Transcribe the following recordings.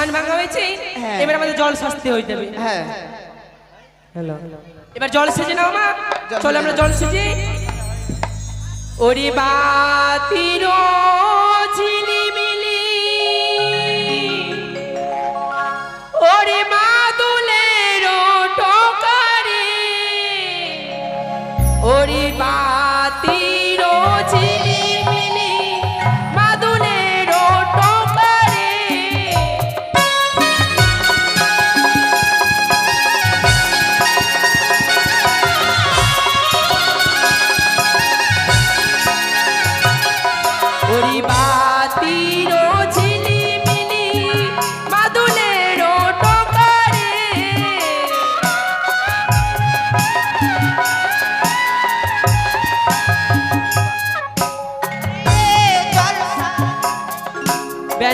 ধান ভাঙা হয়েছে হ্যাঁ। এবার আমাদের জল শাস্তি হইতে হবে হ্যাঁ। হ্যালো। এবার জল সেজে নাও মা। চলো আমরা জল সেজে। ওরে বাতির।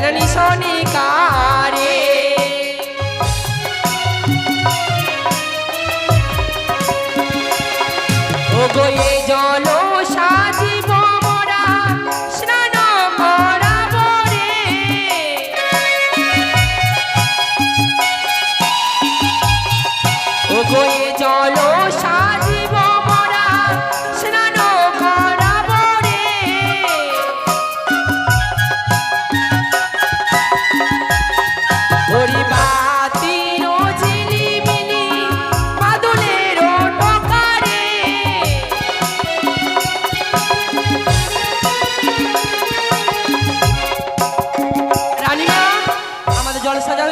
বেনানি শনি কারে। ও গো এই জল সাজিব মোরা, স্নান করাব রে। ও গো এই জল সাজিব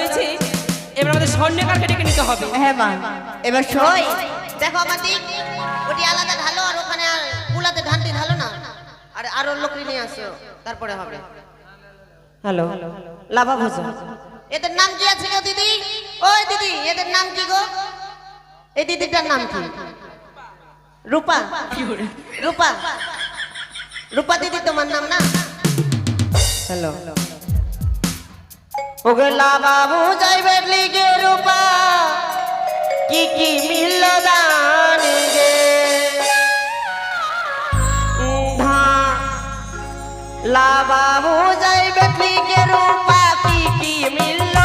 হয়েছে এবার আমাদের স্বর্ণকারকে ডেকে নিতে হবে। হ্যাঁ মা এবার সই দেখো আমার দিক ওটি আলাদা ঢালো আর ওখানে আর কুলাতে ধানটি ঢালো না। আর আরও লোকরি নিয়ে আসো তারপরে হবে। হ্যালো লাভা ভোজা। এদের নাম কি আছে গো দিদি? ওই দিদি এদের নাম কি গো? এই দিদিটার নাম কি? রূপা। রূপা। রূপা দিদি তোমার নাম না? হ্যালো। ওগলা বাবু যাইবে লিগে রূপা কি কি মিলল দান গে? লা বাবু যাইবে লিগে রূপা কি কি মিলল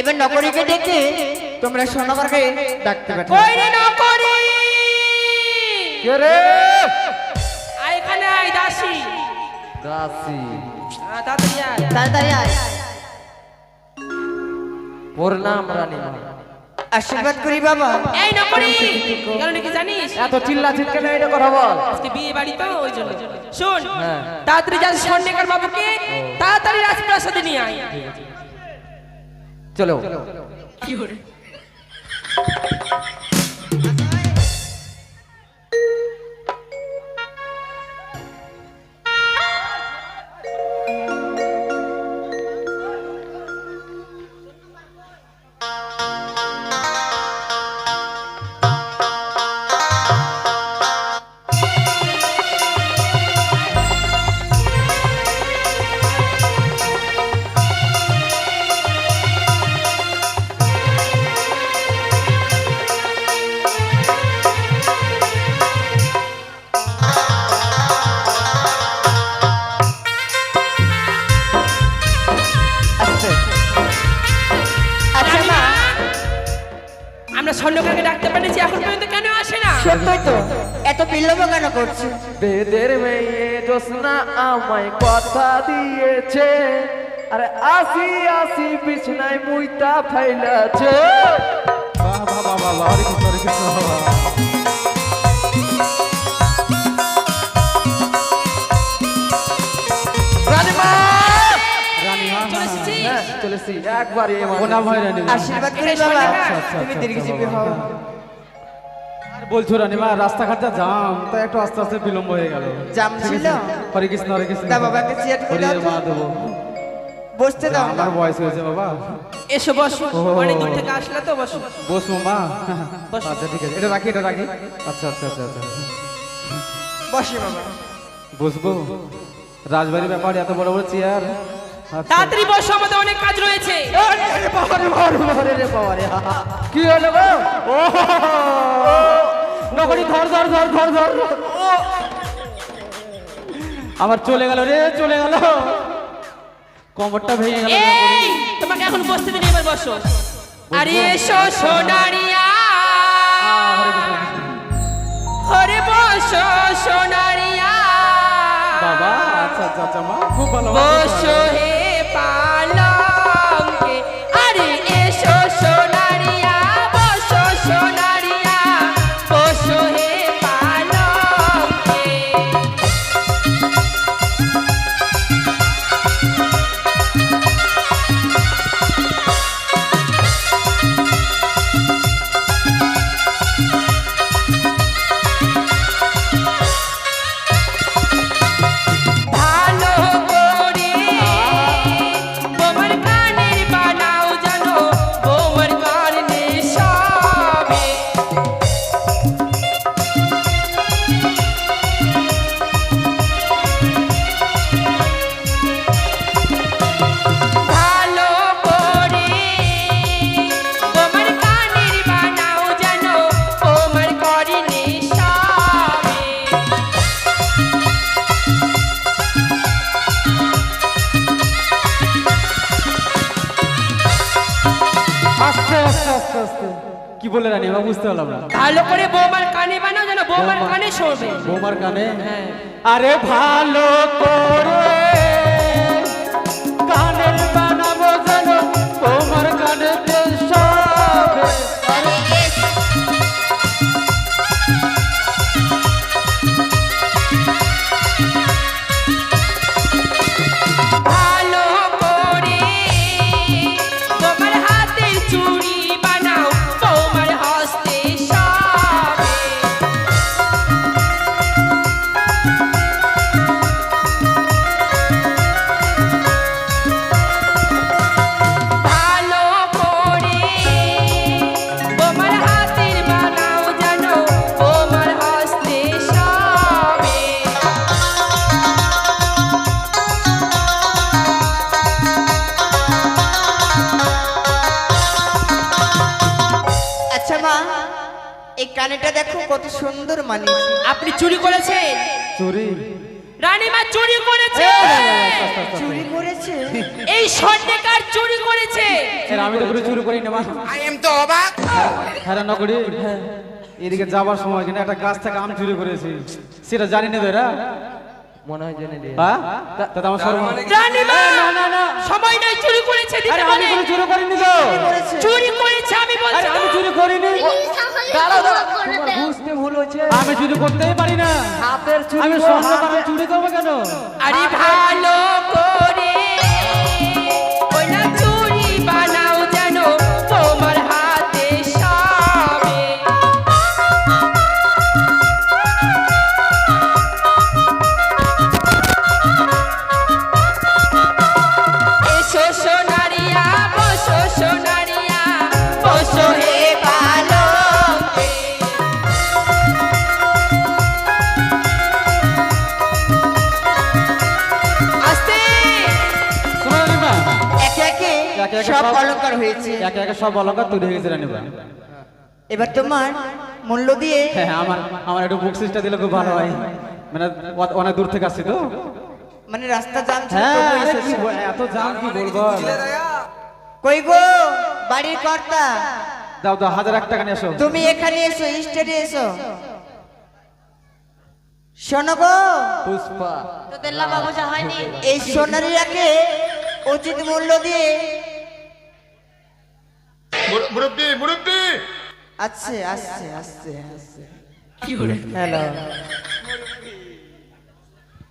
এবার নকরিকে ডেকে তোমরা সোনাবারকে ডাকতে পারো। কই রে নকরি কে রে? আয় এখানে আয় দাসী। দাসি। তাড়াতাড়ি আয়। তাড়াতাড়ি আয়। প্রণাম রানী আশীর্বাদ করি বাবা। এই নকরি কারণ কি জানিস? এত চিল্লা চিৎকে না এটা কথা বল। আজকে বিয়ে বাড়ি তো ওই জন্য। শোন হ্যাঁ। তাড়াতাড়ি স্বর্ণকার বাবুকে। তাড়াতাড়ি রাজপ্রাসাদে নিয়ে আয়। চলো। জোসনা আমায় কথা দিয়েছে। আরে আসি আসি বিছনায় মুইতা ফাইলাছে। বাহ বাহ, হরে কৃষ্ণ চলেছি একবার। আশীর্বাদ করি বাবা আচ্ছা, তুমি আচ্ছা, দীর্ঘজীবী আচ্ছা, হও। বলছো রানী মা রাস্তাঘাট যা জাম তাই একটু আস্তে আস্তে বিলম্ব হয়ে গেল। জাম ছিল? হরে কৃষ্ণ হরে কৃষ্ণ। বাবাকে চেয়ার করে দাও। মা দেবো বসতে দাও আমার বয়স হয়েছে বাবা। এসো বসো। অনেক দূর থেকে আসলে তো বসো। বসবো মা। বসো। আচ্ছা ঠিক আছে। এটা রাখি এটা রাখি। আচ্ছা আচ্ছা আচ্ছা আচ্ছা। বসে বাবা। বসবো? রাজবাড়ির ব্যাপারে এত বড় বড় চেয়ার? আচ্ছা। তাড়াতাড়ি বসো আমাদের অনেক কাজ রয়েছে। কি হলো গো? ও নগরী ধর ধর ধর ধর ধর আমার চলে গেল রে চলে গেল। কমরটা ভেঙে গেল। তোমাকে এখন বসতে দিন এবার বসো। আরে এসো সোনারিয়া হরে বসো সোনারিয়া বাবা আচ্ছা আচ্ছা আচ্ছা মা খুব ভালো বসো হে পালঙ্কে কি বলে রানী বাবা বুঝতে পারলাম না। ভালো করে বৌমার কানে বানাও যেন বৌমার কানে শোবে। বোমার কানে? হ্যাঁ। আরে ভালো করে। দেখো কত সুন্দর মানে আপনি চুরি করেছেন? চুরি? রানীমা চুরি করেছে। চুরি করেছে? এই স্বর্ণকার চুরি করেছে। আমি তো চুরি করি না মা। আই এম তো অবাক। হ্যাঁ নগরী করি। এদিকে যাবার সময় কিনা একটা গাছ থেকে আম চুরি করেছি। সেটা জানি না তো এরা। মনে হয় জেনে দিয়ে হ্যাঁ তা তো আমার সর্বনাশ রানীমা সময় নাই চুরি করেছে দিতে আরে আমি চুরি করিনি তো। চুরি করেছে। আমি বলছি আমি চুরি করিনি। দাঁড়াও দাঁড়াও। তোমার বুঝতে ভুল হয়েছে। আমি চুরি করতেই পারি না। হাতের চুরি আমি স্বর্ণ চুরি করব কেন? আরে ভালো অলঙ্কার হয়েছে। একে একে সব অলঙ্কার তৈরি হয়ে গেছে রানীমা এবার তোমার মূল্য দিয়ে হ্যাঁ আমার আমার একটু বকশিসটা দিলে খুব ভালো হয়। মানে অনেক দূর থেকে আসছি তো। মানে রাস্তা জাম হ্যাঁ এত জাম কি বলব? কই গো? বাড়ির কর্তা। দাও দাও হাজার এক টাকা নিয়ে এসো। তুমি এখানে এসো স্টেটে এসো। শোনো গো। পুষ্পা। তোদের লাভা বোঝা হয়নি। এই সোনারিয়াকে উচিত মূল্য দিয়ে মুরব্বী মুরব্বী! আসছে আসছে আসছে আসছে হ্যালো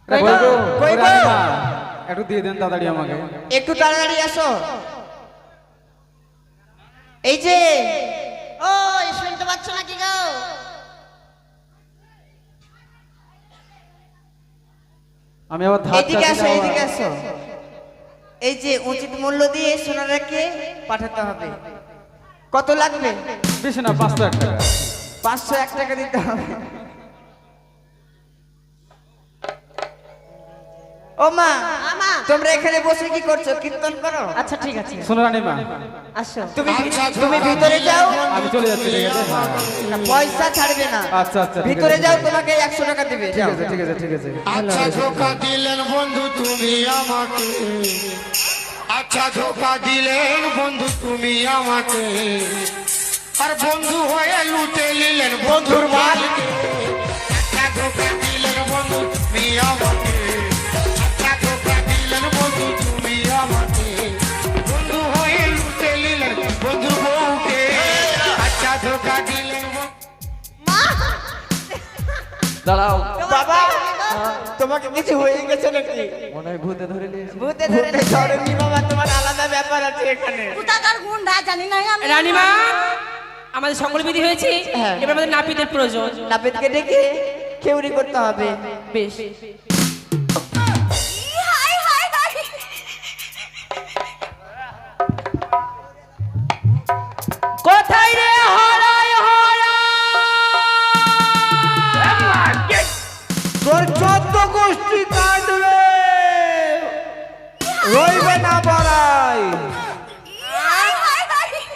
কই গো? কই গো? একটু দিয়ে দেন তাড়াতাড়ি আমাকে। একটু তাড়াতাড়ি আসো। এই যে। ও শুনতে পাচ্ছ নাকি গো? আমি আবার ধার এদিকে আসো এদিকে আসো। এই যে উচিত মূল্য দিয়ে সোনারাকে পাঠাতে হবে। কত লাগবে? বেশি না পাঁচশো এক টাকা। পাঁচশো এক টাকা দিতে হবে। ও মা মা। তোমরা এখানে বসে কি করছ? কীর্তন করো। আচ্ছা ঠিক আছে। শোনো রানীমা। আসো। তুমি তুমি ভিতরে যাও। আমি চলে যাচ্ছি ঠিক আছে? হ্যাঁ। না, পয়সা ছাড়বে না। আচ্ছা আচ্ছা ভিতরে যাও তোমাকে একশো টাকা দিবে। ঠিক যাও আছে ঠিক আছে ঠিক আছে। আচ্ছা ধোকা দিলেন বন্ধু তুমি আমাকে। আচ্ছা ধোকা দিলেন বন্ধু তুমি আমাকে। আর বন্ধু হয়ে লুটে নিলেন বন্ধুর মালকে আচ্ছা ধোকা দিলেন বন্ধু তুমি আমাকে। আচ্ছা ধোকা দিলেন বন্ধু তুমি আমাকে। বন্ধু হয়ে লুটে নিলেন বউকে। আচ্ছা ধোকা দিলেন দাঁড়াও। বাবা! তোমাকে কিছু হয়ে গেছে নাকি? মনে হয় ভূতে ধরে নিয়েছে ভূতে ধরে ধরেনি বাবা তোমার আলাদা ব্যাপার আছে এখানে। কোথাকার গুন্ডা জানি না আমি। রানী মা আমাদের সকল বিধি হয়েছে? হ্যাঁ। এবার আমাদের নাপিতের প্রয়োজন। নাপিতকে ডেকে কেউরি করতে হবে। বেশ।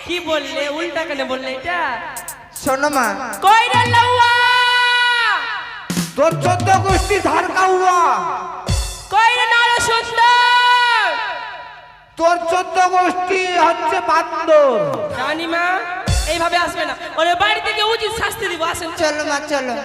কি বললে? উল্টা কেন বললে এটা? শোনো মা। কই রে লাউয়া! তোর চোদ্দ গোষ্ঠী ধার কাউয়া। কই রে নর সুন্দর! তোর চোদ্দ গোষ্ঠী হচ্ছে বান্দর। জানি মা এইভাবে আসবে না। ওরে বাড়ি থেকে উচিত শাস্তি দিব আসেন। চলো মা চলো।